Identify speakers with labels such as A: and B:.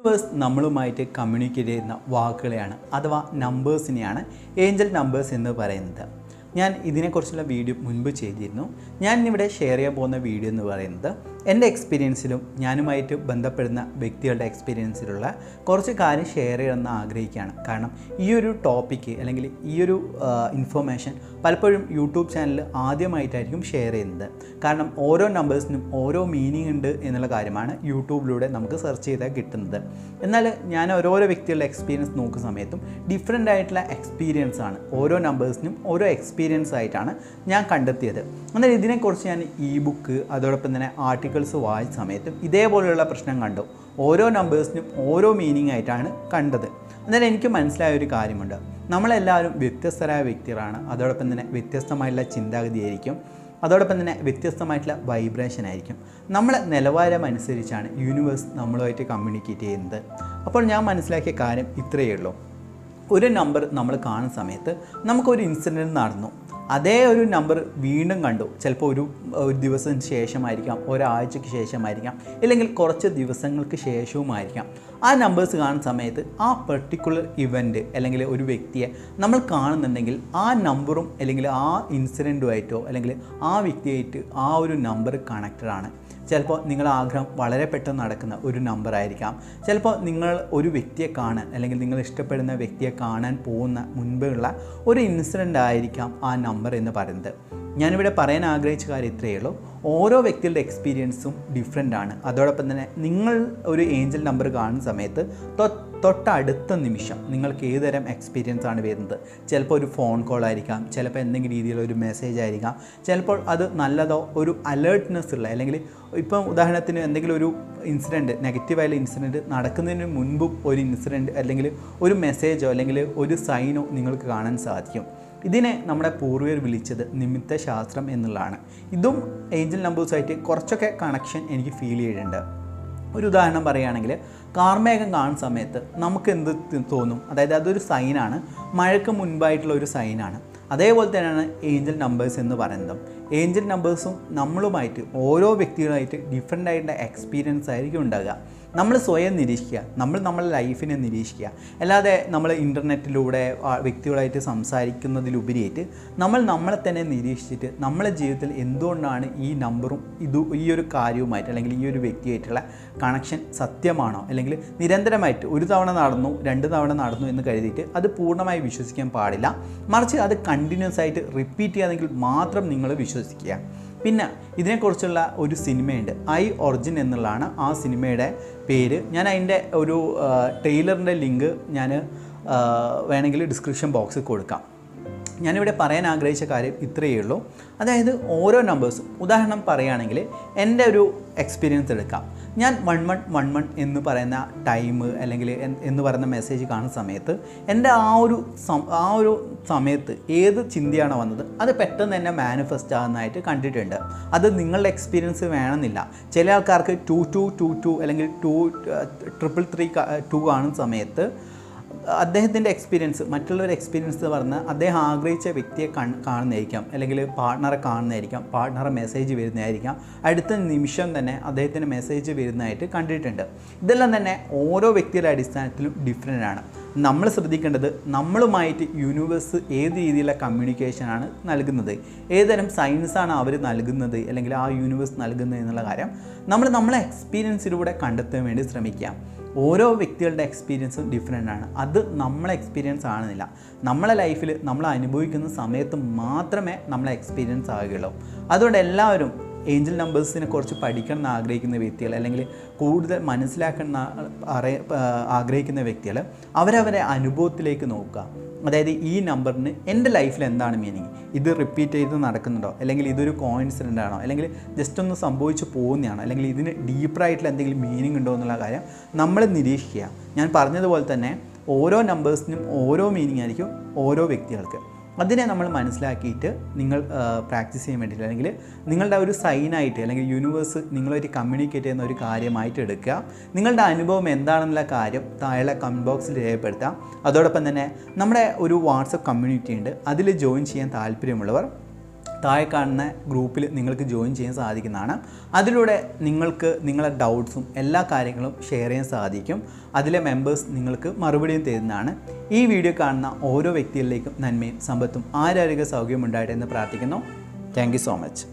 A: Universe നമ്മളുമായിട്ട് communicate ചെയ്യുന്ന വാക്കുകളെയാണ് അഥവാ നമ്പേഴ്സിനെയാണ് ഏഞ്ചൽ നമ്പേഴ്സ് എന്ന് പറയുന്നത്. ഞാൻ ഇതിനെക്കുറിച്ചുള്ള വീഡിയോ മുൻപ് ചെയ്തിരുന്നു. ഞാൻ ഇവിടെ ഷെയർ ചെയ്യാൻ പോകുന്ന വീഡിയോ എന്ന് പറയുന്നത് എന്റെ എക്സ്പീരിയൻസിലും ഞാനുമായിട്ട് ബന്ധപ്പെടുന്ന വ്യക്തികളുടെ എക്സ്പീരിയൻസിലുള്ള കുറച്ച് കാര്യം ഷെയർ ചെയ്യണമെന്ന് ആഗ്രഹിക്കുകയാണ്. കാരണം ഈ ഒരു ടോപ്പിക്ക് അല്ലെങ്കിൽ ഈ ഒരു ഇൻഫർമേഷൻ പലപ്പോഴും യൂട്യൂബ് ചാനലിൽ ആദ്യമായിട്ടായിരിക്കും ഷെയർ ചെയ്യുന്നത്. കാരണം ഓരോ നമ്പേഴ്സിനും ഓരോ മീനിങ് ഉണ്ട് എന്നുള്ള കാര്യമാണ് യൂട്യൂബിലൂടെ നമുക്ക് സെർച്ച് ചെയ്താൽ കിട്ടുന്നത്. എന്നാൽ ഞാൻ ഓരോരോ വ്യക്തികളുടെ എക്സ്പീരിയൻസ് നോക്കുന്ന സമയത്തും ഡിഫറെന്റ് ആയിട്ടുള്ള എക്സ്പീരിയൻസ് ആണ്. ഓരോ നമ്പേഴ്സിനും ഓരോ എക്സ്പീരിയൻസ് ആയിട്ടാണ് ഞാൻ കണ്ടെത്തിയത്. എന്നാൽ ഇതിനെക്കുറിച്ച് ഞാൻ ഇ ബുക്ക് അതോടൊപ്പം തന്നെ ആർട്ടിക്കിൾസ് വായിച്ച സമയത്തും ഇതേപോലെയുള്ള പ്രശ്നം കണ്ടു. ഓരോ നമ്പേഴ്സിനും ഓരോ മീനിങ് ആയിട്ടാണ് കണ്ടത്. എന്നാൽ എനിക്ക് മനസ്സിലായ ഒരു കാര്യമുണ്ട്. നമ്മളെല്ലാവരും വ്യത്യസ്തരായ വ്യക്തികളാണ്. അതോടൊപ്പം തന്നെ വ്യത്യസ്തമായിട്ടുള്ള ചിന്താഗതിയായിരിക്കും അതോടൊപ്പം തന്നെ വ്യത്യസ്തമായിട്ടുള്ള വൈബ്രേഷൻ ആയിരിക്കും. നമ്മളെ നിലവാരം അനുസരിച്ചാണ് യൂണിവേഴ്സ് നമ്മളുമായിട്ട് കമ്മ്യൂണിക്കേറ്റ് ചെയ്യുന്നത്. അപ്പോൾ ഞാൻ മനസ്സിലാക്കിയ കാര്യം ഇത്രയേ ഉള്ളൂ. ഒരു നമ്പർ നമ്മൾ കാണുന്ന സമയത്ത് നമുക്കൊരു ഇൻസിഡന്റ് നടന്നു. അതേ ഒരു നമ്പർ വീണ്ടും കണ്ടു. ചിലപ്പോൾ ഒരു ഒരു ദിവസത്തിന് ശേഷമായിരിക്കാം ഒരാഴ്ചയ്ക്ക് ശേഷമായിരിക്കാം ഇല്ലെങ്കിൽ കുറച്ച് ദിവസങ്ങൾക്ക് ശേഷവുമായിരിക്കാം. ആ നമ്പേഴ്സ് കാണുന്ന സമയത്ത് ആ പെർട്ടിക്കുലർ ഇവന്റ് അല്ലെങ്കിൽ ഒരു വ്യക്തിയെ നമ്മൾ കാണുന്നുണ്ടെങ്കിൽ ആ നമ്പറും അല്ലെങ്കിൽ ആ ഇൻസിഡന്റുമായിട്ടോ അല്ലെങ്കിൽ ആ വ്യക്തിയായിട്ട് ആ ഒരു നമ്പർ കണക്റ്റഡ് ആണ്. ചിലപ്പോൾ നിങ്ങളുടെ ആഗ്രഹം വളരെ പെട്ടെന്ന് നടക്കുന്ന ഒരു നമ്പർ ആയിരിക്കാം. ചിലപ്പോൾ നിങ്ങൾ ഒരു വ്യക്തിയെ കാണാൻ അല്ലെങ്കിൽ നിങ്ങൾ ഇഷ്ടപ്പെടുന്ന വ്യക്തിയെ കാണാൻ പോകുന്ന മുൻപുള്ള ഒരു ഇൻസിഡന്റ് ആയിരിക്കാം ആ നമ്പർ എന്ന് പറയുന്നത്. ഞാനിവിടെ പറയാൻ ആഗ്രഹിച്ച കാര്യം ഇത്രയേ ഉള്ളൂ. ഓരോ വ്യക്തികളുടെ എക്സ്പീരിയൻസും ഡിഫറെന്റ് ആണ്. അതോടൊപ്പം തന്നെ നിങ്ങൾ ഒരു ഏഞ്ചൽ നമ്പർ കാണുന്ന സമയത്ത് തൊട്ടടുത്ത നിമിഷം നിങ്ങൾക്ക് ഏതുതരം എക്സ്പീരിയൻസ് ആണ് വരുന്നത്. ചിലപ്പോൾ ഒരു ഫോൺ കോൾ ആയിരിക്കാം ചിലപ്പോൾ എന്തെങ്കിലും രീതിയിലുള്ള ഒരു മെസ്സേജ് ആയിരിക്കാം ചിലപ്പോൾ അത് നല്ലതോ ഒരു അലേർട്ട്നെസ് ഉള്ള അല്ലെങ്കിൽ ഇപ്പം ഉദാഹരണത്തിന് എന്തെങ്കിലും ഒരു ഇൻസിഡന്റ് നെഗറ്റീവായുള്ള ഇൻസിഡന്റ് നടക്കുന്നതിന് മുൻപും ഒരു ഇൻസിഡന്റ് അല്ലെങ്കിൽ ഒരു മെസ്സേജോ അല്ലെങ്കിൽ ഒരു സൈനോ നിങ്ങൾക്ക് കാണാൻ സാധിക്കും. ഇതിനെ നമ്മുടെ പൂർവികർ വിളിച്ചത് നിമിത്ത ശാസ്ത്രം എന്നുള്ളതാണ്. ഇതും ഏഞ്ചൽ നമ്പേഴ്സായിട്ട് കുറച്ചൊക്കെ കണക്ഷൻ എനിക്ക് ഫീൽ ചെയ്തിട്ടുണ്ട്. ഒരു ഉദാഹരണം പറയുകയാണെങ്കിൽ കാർമേഘം കാണുന്ന സമയത്ത് നമുക്ക് എന്ത് തോന്നും? അതായത് അതൊരു സൈനാണ് മഴയ്ക്ക് മുൻപായിട്ടുള്ള ഒരു സൈനാണ് അതേപോലെ തന്നെയാണ് ഏഞ്ചൽ നമ്പേഴ്സ് എന്ന് പറയുന്നത്. ഏഞ്ചൽ നമ്പേഴ്സും നമ്മളുമായിട്ട് ഓരോ വ്യക്തികളുമായിട്ട് ഡിഫറെന്റ് ആയിട്ടുള്ള എക്സ്പീരിയൻസ് ആയിരിക്കും ഉണ്ടാകുക നമ്മൾ സ്വയം നിരീക്ഷിക്കുക. നമ്മൾ നമ്മുടെ ലൈഫിനെ നിരീക്ഷിക്കുക. അല്ലാതെ നമ്മൾ ഇന്റർനെറ്റിലൂടെ വ്യക്തികളായിട്ട് സംസാരിക്കുന്നതിലുപരിയായിട്ട് നമ്മൾ നമ്മളെ തന്നെ നിരീക്ഷിച്ചിട്ട് നമ്മളെ ജീവിതത്തിൽ എന്തുകൊണ്ടാണ് ഈ നമ്പറും ഇത് ഈ ഒരു കാര്യവുമായിട്ട് അല്ലെങ്കിൽ ഈ ഒരു വ്യക്തിയായിട്ടുള്ള കണക്ഷൻ സത്യമാണോ? അല്ലെങ്കിൽ നിരന്തരമായിട്ട് ഒരു തവണ നടന്നു രണ്ട് തവണ നടന്നു എന്ന് കരുതിയിട്ട് അത് പൂർണമായി വിശ്വസിക്കാൻ പാടില്ല. മറിച്ച് അത് കണ്ടിന്യൂസ് ആയിട്ട് റിപ്പീറ്റ് ചെയ്യാമെങ്കിൽ മാത്രം നിങ്ങൾ വിശ്വസിക്കുക പിന്നെ ഇതിനെക്കുറിച്ചുള്ള ഒരു സിനിമയുണ്ട്. ഐ ഒറിജിൻ എന്നുള്ളതാണ് ആ സിനിമയുടെ പേര്. ഞാൻ അതിന്റെ ഒരു ട്രെയിലറിന്റെ ലിങ്ക് ഞാൻ വേണമെങ്കിൽ ഡിസ്ക്രിപ്ഷൻ ബോക്സിൽ കൊടുക്കാം. ഞാനിവിടെ പറയാൻ ആഗ്രഹിച്ച കാര്യം ഇത്രയേ ഉള്ളൂ. അതായത് ഓരോ നമ്പേഴ്സും ഉദാഹരണം പറയുകയാണെങ്കിൽ എന്റെ ഒരു എക്സ്പീരിയൻസ് എടുക്കാം. ഞാൻ വൺ വൺ വൺ വൺ എന്ന് പറയുന്ന ടൈം അല്ലെങ്കിൽ എന്ന് പറയുന്ന മെസ്സേജ് കാണുന്ന സമയത്ത് എന്റെ ആ ഒരു ആ ഒരു സമയത്ത് ഏത് ചിന്തയാണ് വന്നത് അത് പെട്ടെന്ന് തന്നെ മാനിഫെസ്റ്റ് ആകുന്നതായിട്ട് കണ്ടിട്ടുണ്ട്. അത് നിങ്ങളുടെ എക്സ്പീരിയൻസ് വേണമെന്നില്ല. ചില ആൾക്കാർക്ക് ടു ടു ടു ടു അല്ലെങ്കിൽ ടു ട്രിപ്പിൾ ത്രീ ടു കാണുന്ന സമയത്ത് അദ്ദേഹത്തിന്റെ എക്സ്പീരിയൻസ് മറ്റുള്ളവരുടെ എക്സ്പീരിയൻസ് എന്ന് പറഞ്ഞാൽ അദ്ദേഹം ആഗ്രഹിച്ച വ്യക്തിയെ കാണുന്നതായിരിക്കാം. അല്ലെങ്കിൽ പാർട്ട്ണറെ കാണുന്നതായിരിക്കാം. പാർട്ട്ണറെ മെസ്സേജ് വരുന്നതായിരിക്കാം. അടുത്ത നിമിഷം തന്നെ അദ്ദേഹത്തിന് മെസ്സേജ് വരുന്നതായിട്ട് കണ്ടിട്ടുണ്ട്. ഇതെല്ലാം തന്നെ ഓരോ വ്യക്തിയുടെ അടിസ്ഥാനത്തിലും ഡിഫറെന്റ് ആണ്. നമ്മൾ ശ്രദ്ധിക്കേണ്ടത് നമ്മളുമായിട്ട് യൂണിവേഴ്സ് ഏത് രീതിയിലുള്ള കമ്മ്യൂണിക്കേഷനാണ് നൽകുന്നത്? ഏതുതരം സയൻസാണ് അവർ നൽകുന്നത്? അല്ലെങ്കിൽ ആ യൂണിവേഴ്സ് നൽകുന്നത് എന്നുള്ള കാര്യം നമ്മൾ നമ്മളെ എക്സ്പീരിയൻസിലൂടെ കണ്ടെത്താൻ വേണ്ടി ശ്രമിക്കുക ഓരോ വ്യക്തികളുടെ എക്സ്പീരിയൻസും ഡിഫറെന്റ് ആണ്. അത് നമ്മളെ എക്സ്പീരിയൻസ് ആണെന്നില്ല. നമ്മളെ ലൈഫിൽ നമ്മൾ അനുഭവിക്കുന്ന സമയത്ത് മാത്രമേ നമ്മളെ എക്സ്പീരിയൻസ് ആവുകയുള്ളൂ അതുകൊണ്ട് എല്ലാവരും ഏഞ്ചൽ നമ്പേഴ്സിനെ കുറിച്ച് പഠിക്കണം എന്ന് ആഗ്രഹിക്കുന്ന വ്യക്തികൾ അല്ലെങ്കിൽ കൂടുതൽ മനസ്സിലാക്കണം ആഗ്രഹിക്കുന്ന വ്യക്തികൾ അവരവരെ അനുഭവത്തിലേക്ക് നോക്കുക. അതായത് ഈ നമ്പറിന് എന്റെ ലൈഫിൽ എന്താണ് മീനിങ് ഇത് റിപ്പീറ്റ് ചെയ്ത് നടക്കുന്നുണ്ടോ? അല്ലെങ്കിൽ ഇതൊരു കോയിൻസിഡന്റ് ആണോ? അല്ലെങ്കിൽ ജസ്റ്റ് ഒന്ന് സംഭവിച്ചു പോകുന്നതാണോ? അല്ലെങ്കിൽ ഇതിന് ഡീപ്പറായിട്ടുള്ള എന്തെങ്കിലും മീനിങ് ഉണ്ടോ എന്നുള്ള കാര്യം നമ്മൾ നിരീക്ഷിക്കുക. ഞാൻ പറഞ്ഞതുപോലെ തന്നെ ഓരോ നമ്പേഴ്സിനും ഓരോ മീനിങ് ആയിരിക്കും ഓരോ വ്യക്തികൾക്ക്. അതിനെ നമ്മൾ മനസ്സിലാക്കിയിട്ട് നിങ്ങൾ പ്രാക്ടീസ് ചെയ്യാൻ വേണ്ടിയിട്ട് അല്ലെങ്കിൽ നിങ്ങളുടെ ഒരു സൈനായിട്ട് അല്ലെങ്കിൽ യൂണിവേഴ്സ് നിങ്ങളൊരു കമ്മ്യൂണിക്കേറ്റ് ചെയ്യുന്ന ഒരു കാര്യമായിട്ട് എടുക്കുക. നിങ്ങളുടെ അനുഭവം എന്താണെന്നുള്ള കാര്യം താഴെ കമന്റ് ബോക്സിൽ രേഖപ്പെടുത്താം. അതോടൊപ്പം തന്നെ നമ്മുടെ ഒരു വാട്സപ്പ് കമ്മ്യൂണിറ്റി ഉണ്ട്. അതിൽ ജോയിൻ ചെയ്യാൻ താല്പര്യമുള്ളവർ താഴെ കാണുന്ന ഗ്രൂപ്പിൽ നിങ്ങൾക്ക് ജോയിൻ ചെയ്യാൻ സാധിക്കുന്നതാണ്. അതിലൂടെ നിങ്ങൾക്ക് നിങ്ങളെ ഡൗട്ട്സും എല്ലാ കാര്യങ്ങളും ഷെയർ ചെയ്യാൻ സാധിക്കും. അതിലെ മെമ്പേഴ്സ് നിങ്ങൾക്ക് മറുപടിയും തരുന്നതാണ്. ഈ വീഡിയോ കാണുന്ന ഓരോ വ്യക്തികളിലേക്കും നന്മയും സമ്പത്തും ആരോഗ്യ സൗകര്യം ഉണ്ടായിട്ട് എന്ന് പ്രാർത്ഥിക്കുന്നു. Thank so much